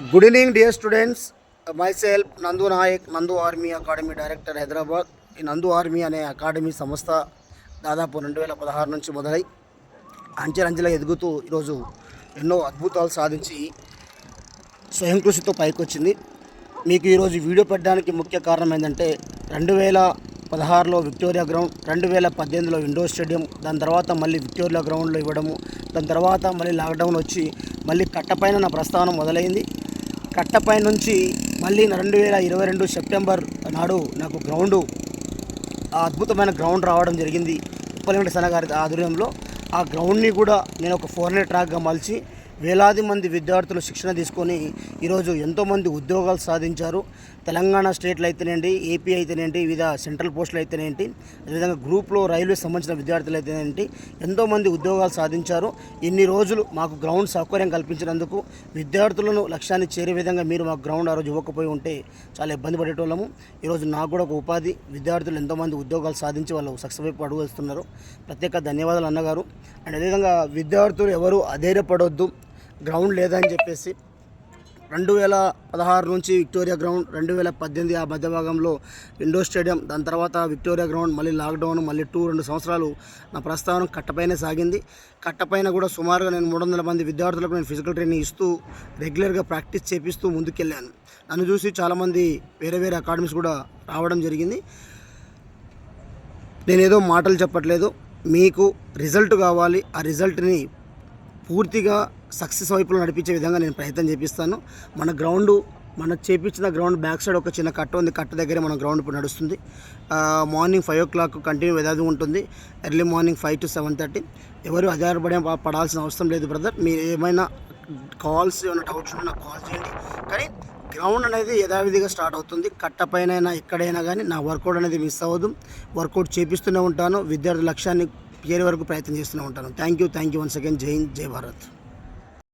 Good evening dear students myself Nandu Nayak Nandu army academy director Hyderabad ఈ నందు army అనే academy సంస్థ దాదాపు రెండు వేల పదహారు నుంచి మొదలై అంచెలంచెలుగా ఎదుగుతూ ఈరోజు ఎన్నో అద్భుతాలు సాధించి స్వయం కృషితో పైకొచ్చింది. మీకు ఈరోజు వీడియో పెట్టడానికి ముఖ్య కారణం ఏంటంటే రెండు వేల పదహారులో విక్టోరియా గ్రౌండ్ రెండు వేల పద్దెనిమిదిలో ఇండోర్ స్టేడియం దాని తర్వాత మళ్ళీ విక్టోరియా గ్రౌండ్లో ఇవ్వడము దాని తర్వాత మళ్ళీ లాక్డౌన్ వచ్చి మళ్ళీ కట్టపైన నా ప్రస్థానం మొదలైంది. కట్టపై నుంచి మళ్ళీ రెండు వేల ఇరవై రెండు సెప్టెంబర్ నాడు నాకు గ్రౌండు ఆ అద్భుతమైన గ్రౌండ్ రావడం జరిగింది. ఉప్పలమిటి సన్నగారి గారి ఆధ్వర్యంలో. ఆ గ్రౌండ్ని కూడా నేను ఒక ఫోర్ హండ్రెడ్ ట్రాక్గా మలిచి వేలాది మంది విద్యార్థులు శిక్షణ తీసుకొని ఈరోజు ఎంతోమంది ఉద్యోగాలు సాధించారు. తెలంగాణ స్టేట్లో అయితేనేంటి ఏపీ అయితేనేంటి వివిధ సెంట్రల్ పోస్టులు అయితేనేంటి అదేవిధంగా గ్రూప్లో రైల్వే సంబంధించిన విద్యార్థులు అయితేనేంటి ఎంతోమంది ఉద్యోగాలు సాధించారు. ఇన్ని రోజులు మాకు గ్రౌండ్ సౌకర్యం కల్పించినందుకు విద్యార్థులను లక్ష్యాన్ని చేరే విధంగా మీరు మాకు గ్రౌండ్ ఆ రోజు ఇవ్వకపోయి ఉంటే చాలా ఇబ్బంది పడేటోళ్ళము. ఈరోజు నాకు కూడా ఒక ఉపాధి. విద్యార్థులు ఎంతోమంది ఉద్యోగాలు సాధించి వాళ్ళు సక్సెస్ వైపు అడుగు ప్రత్యేక ధన్యవాదాలు అన్నగారు. అండ్ అదేవిధంగా విద్యార్థులు ఎవరు అధైర్యపడొద్దు. గ్రౌండ్ లేదని చెప్పేసి రెండు వేల పదహారు నుంచి విక్టోరియా గ్రౌండ్ రెండు వేల పద్దెనిమిది ఆ మధ్య భాగంలో ఇండోర్ స్టేడియం దాని తర్వాత విక్టోరియా గ్రౌండ్ మళ్ళీ లాక్డౌన్ మళ్ళీ టూ రెండు సంవత్సరాలు నా ప్రస్థానం కట్టపైనే సాగింది. కట్టపైన కూడా సుమారుగా నేను మూడు వందల మంది విద్యార్థులకు నేను ఫిజికల్ ట్రైనింగ్ ఇస్తూ రెగ్యులర్గా ప్రాక్టీస్ చేపిస్తూ ముందుకెళ్ళాను. నన్ను చూసి చాలామంది వేరే వేరే అకాడమీస్ కూడా రావడం జరిగింది. నేనేదో మాటలు చెప్పట్లేదు. మీకు రిజల్ట్ కావాలి. ఆ రిజల్ట్ని పూర్తిగా సక్సెస్ వైపులో నడిపించే విధంగా నేను ప్రయత్నం చేపిస్తాను. మన గ్రౌండ్ మనం చేపించిన గ్రౌండ్ బ్యాక్ సైడ్ ఒక చిన్న కట్ట ఉంది. కట్ట దగ్గరే మన గ్రౌండ్ ఇప్పుడు నడుస్తుంది. Morning five o'clock continue వెదాది ఉంటుంది. Early morning five to seven thirty. ఎవరు ఆధారపడే పడాల్సిన అవసరం లేదు బ్రదర్. మీరు ఏమైనా కాల్స్ ఏమైనా డౌట్స్ ఉన్నా నాకు కాల్ చేయండి. కానీ గ్రౌండ్ అనేది యథావిధిగా స్టార్ట్ అవుతుంది. కట్టపైన ఎక్కడైనా కానీ నా వర్కౌట్ అనేది మిస్ అవ్వదు. వర్కౌట్ చేపిస్తూనే ఉంటాను. విద్యార్థి లక్ష్యాన్ని పేరు వరకు ప్రయత్నం చేస్తూనే ఉంటాను. Thank you thank you once again. Jai Hind Jai Bharat.